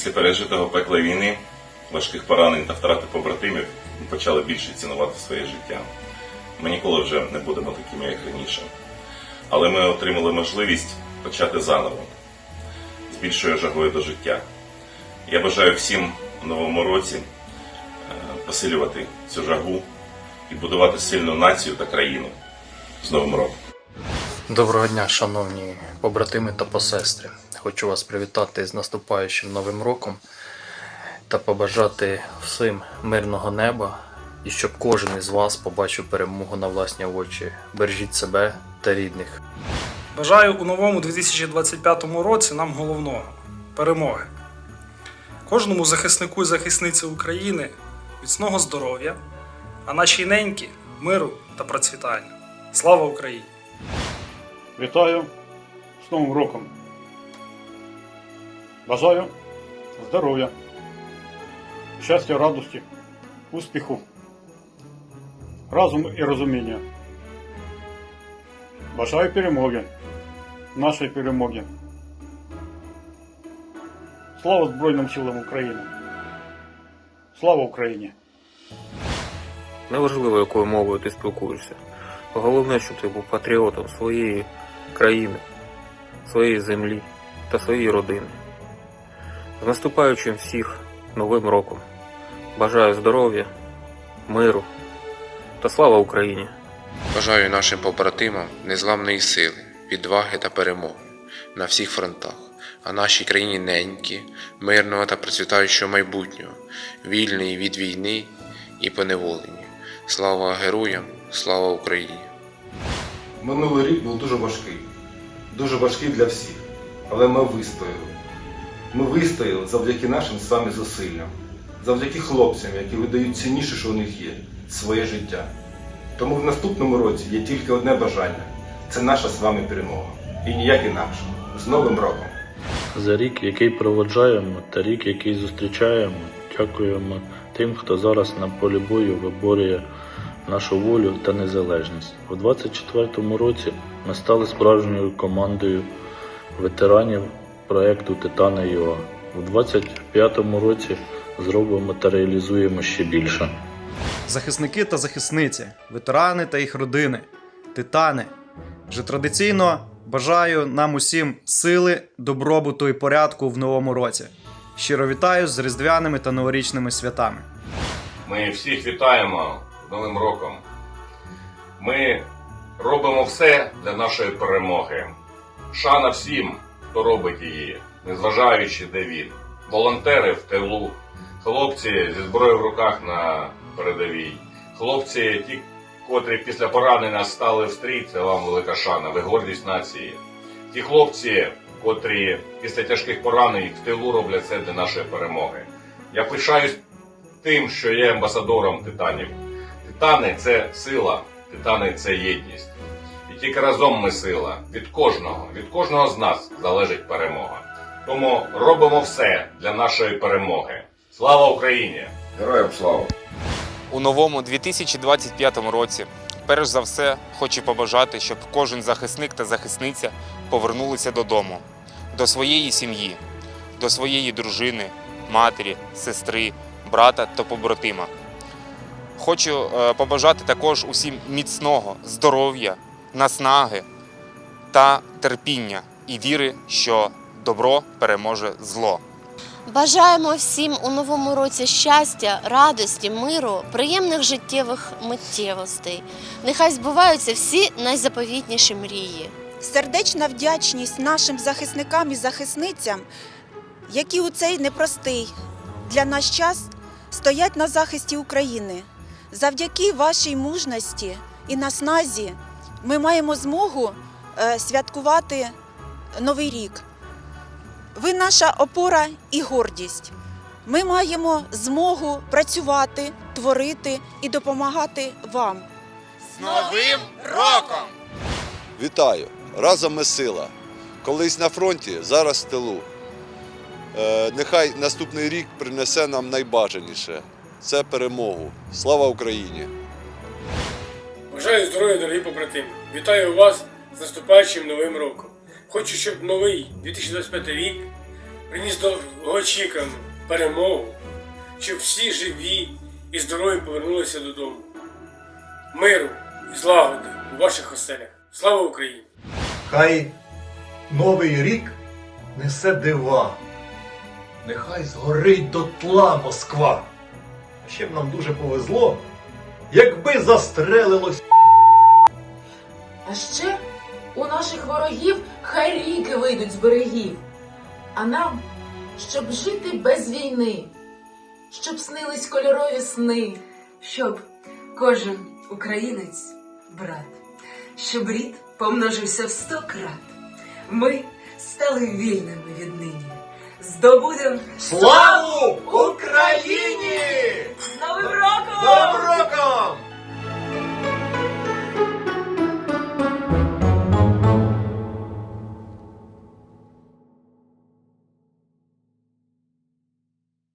Після пережитого пекла війни, важких поранень та втрати побратимів ми почали більше цінувати своє життя. Ми ніколи вже не будемо такими, як раніше. Але ми отримали можливість почати заново з більшою жагою до життя. Я бажаю всім у новому році е, посилювати цю жагу і будувати сильну націю та країну з Новим роком. Доброго дня, шановні побратими та посестри. Хочу вас привітати з наступаючим новим роком та побажати всім мирного неба і щоб кожен із вас побачив перемогу на власні очі. Бережіть себе та рідних. Бажаю у новому 2025 році нам головного перемоги. Кожному захиснику і захисниці України міцного здоров'я, а нашій неньки миру та процвітання. Слава Україні! Вітаю з Новим роком. Бажаю здоров'я, щастя, радості, успіху, розуму і розуміння. Бажаю перемоги, нашої перемоги. Слава Збройним силам України! Слава Україні! Неважливо, якою мовою ти спілкуєшся. Головне, щоб ти був патріотом своєї країни, своєї землі та своєї родини. З наступаючим всіх новим роком. Бажаю здоров'я, миру та слава Україні! Бажаю нашим побратимам незламної сили, відваги та перемоги на всіх фронтах, а нашій країні неньки, мирного та процвітаючого майбутнього, вільної від війни і поневолення. Слава героям, слава Україні! Минулий рік був дуже важкий, дуже важкий для всіх, але ми вистояли. Ми вистояли завдяки нашим з вами зусиллям, завдяки хлопцям, які видають цінніше, що у них є своє життя. Тому в наступному році є тільки одне бажання це наша з вами перемога. І ніяк інакше. З Новим роком! За рік, який проводжаємо, та рік, який зустрічаємо, дякуємо тим, хто зараз на полі бою виборює нашу волю та незалежність. У 24-му році ми стали справжньою командою ветеранів проекту Титана ЮА. У 25-му році зробимо та реалізуємо ще більше. захисники та захисниці, ветерани та їх родини, титани. Вже традиційно бажаю нам усім сили, добробуту і порядку в новому році. Щиро вітаю з різдвяними та новорічними святами. Ми всіх вітаємо Новим роком. Ми робимо все для нашої перемоги. Шана всім, хто робить її, незважаючи де він. Волонтери в тилу, хлопці зі зброєю в руках на передовій, хлопці, ті, котрі після поранення стали в стрій, це вам велика шана, ви гордість нації. Ті хлопці, котрі після тяжких поранень в тилу роблять це для нашої перемоги. Я пишаюсь тим, що є амбасадором титанів. Титани це сила, титани це єдність. І тільки разом ми сила. Від кожного, від кожного з нас залежить перемога. Тому робимо все для нашої перемоги. Слава Україні! Героям слава! У новому 2025 році, перш за все, хочу побажати, щоб кожен захисник та захисниця повернулися додому, до своєї сім'ї, до своєї дружини, матері, сестри, брата та побратима. Хочу е, побажати також усім міцного здоров'я, наснаги та терпіння і віри, що добро переможе зло. Бажаємо всім у новому році щастя, радості, миру, приємних життєвих миттєвостей. Нехай збуваються всі найзаповітніші мрії. Сердечна вдячність нашим захисникам і захисницям, які у цей непростий для нас час стоять на захисті України. Завдяки вашій мужності і насназі ми маємо змогу е, святкувати Новий рік. Ви наша опора і гордість. Ми маємо змогу працювати, творити і допомагати вам. З Новим роком! Вітаю! Разом ми сила. Колись на фронті, зараз в тилу. Е, нехай наступний рік принесе нам найбажаніше це перемогу. Слава Україні! Бажаю здоров'я, дорогі побратими. Вітаю вас з наступаючим новим роком. Хочу, щоб новий 2025 рік приніс довгоочікувану перемогу, щоб всі живі і здорові повернулися додому. Миру і злагоди у ваших оселях. Слава Україні! Хай новий рік несе дива. Нехай згорить дотла Москва. Ще б нам дуже повезло, якби застрелилось. А ще у наших ворогів хай ріки вийдуть з берегів. А нам, щоб жити без війни, щоб снились кольорові сни. щоб кожен українець брат, щоб рід помножився в сто крат. Ми стали вільними віднині. Здобудем Славу Україні! З Новим роком! З Новим роком!